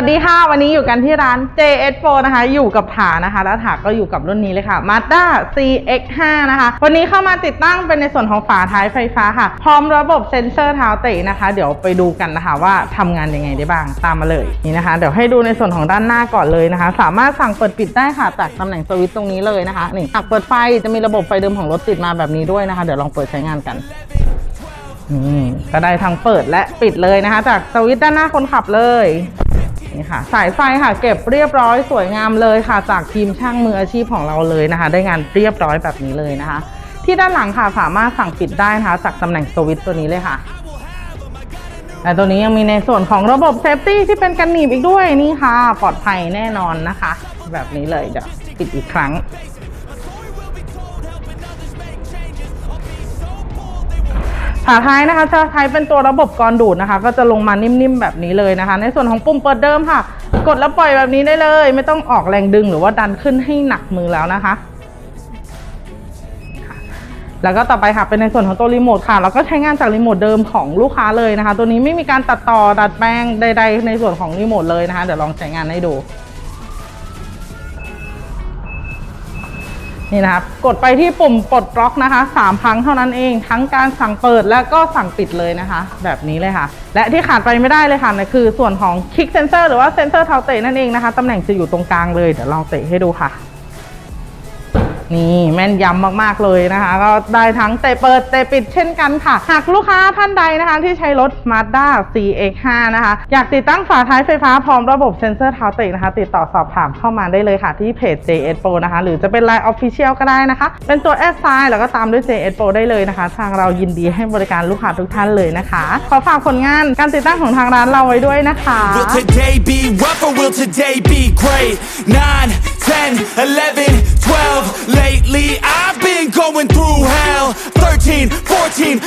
สวัสดีค่ะ วันนี้อยู่กันที่ร้าน JS4 นะคะ อยู่กับถานะคะ แล้วถาก็อยู่กับรุ่นนี้เลยค่ะ Mazda CX5 นะคะ วันนี้เข้ามาติดตั้งเป็นในส่วนของฝาท้ายไฟฟ้าค่ะ พร้อมระบบเซ็นเซอร์เท้าเตะนะคะ เดี๋ยวไปดูกันนะคะว่าทำงานยังไงได้บ้างตามมาเลยนี่นะคะ เดี๋ยวให้ดูในส่วนของด้านหน้าก่อนเลยนะคะ สามารถสั่งเปิดปิดได้ค่ะจากตำแหน่งสวิตช์ตรงนี้เลยนะคะนี่หากเปิดไฟจะมีระบบไฟเดิมของรถติดมาแบบนี้ด้วยนะคะ เดี๋ยวลองเปิดใช้งานกันนี่ก็ได้ทั้งเปิดและปิดเลยนะคะ จากสวิตช์ด้านหน้าคนขับเลย นี่ค่ะ สายไฟค่ะเก็บเรียบร้อยสวยงามเลยค่ะ จากทีมช่างมืออาชีพของเราเลยนะคะ ได้งานเรียบร้อยแบบนี้เลยนะคะ ที่ด้านหลังค่ะสามารถสั่งปิดได้นะคะ จากตำแหน่งสวิตช์ตัวนี้เลยค่ะและตัวนี้ยังมีในส่วนของระบบเซฟตี้ที่เป็นกันหนีบอีกด้วยนี่ค่ะ ปลอดภัยแน่นอนนะคะ แบบนี้เลยเดี๋ยวปิดอีกครั้ง ฝาท้ายนะคะจะใช้เป็นตัวระบบกรอนดูดนะคะ ก็จะลงมานิ่มๆแบบนี้เลยนะคะ ในส่วนของปุ่มเปิดเดิมค่ะ กดแล้วปล่อยแบบนี้ได้เลย ไม่ต้องออกแรงดึงหรือว่าดันขึ้นให้หนักมือแล้วนะคะค่ะแล้วก็ต่อไปค่ะเป็นในส่วนของตัวรีโมทค่ะแล้วก็ใช้งานจากรีโมทเดิมของลูกค้าเลยนะคะ ตัวนี้ไม่มีการตัดต่อดัดแปลงใด ๆ ในส่วนของรีโมทเลยนะคะ เดี๋ยวลองใช้งานให้ดู นี่นะครับ กดไปที่ปุ่มปลดล็อกนะคะสามครั้งเท่านั้นเอง ทั้งการสั่งเปิดและก็สั่งปิดเลยนะคะ แบบนี้เลยค่ะ และที่ขาดไปไม่ได้เลยค่ะนั่นคือส่วนของคลิกเซนเซอร์หรือว่าเซนเซอร์เท้าเตะนั่นเองนะคะตำแหน่งจะอยู่ตรงกลางเลยเดี๋ยวลองเตะให้ดูค่ะ นี่แม่นยำมากๆเลยนะคะ ก็ได้ทั้งเตะเปิดเตะปิดเช่นกันค่ะ หากลูกค้าท่านใดนะคะ ที่ใช้รถ Mazda CX5 นะคะ อยากติดตั้งฝาท้ายไฟฟ้าพร้อมระบบเซ็นเซอร์เท้าเตะนะคะ ติดต่อสอบถามเข้ามาได้เลยค่ะที่เพจ JS Pro นะคะ หรือจะเป็น Line Official ก็ได้นะคะ เป็นตัว S s i แล้วก็ตามด้วย JS Pro ได้เลยนะคะ ทางเรายินดีให้บริการลูกค้าทุกท่านเลยนะคะ ขอฝากผลงานการติดตั้งของทางร้านเราไว้ด้วยนะคะ Will today be rough or will today be great? 9, 10, 11, going through hell. 13, 14,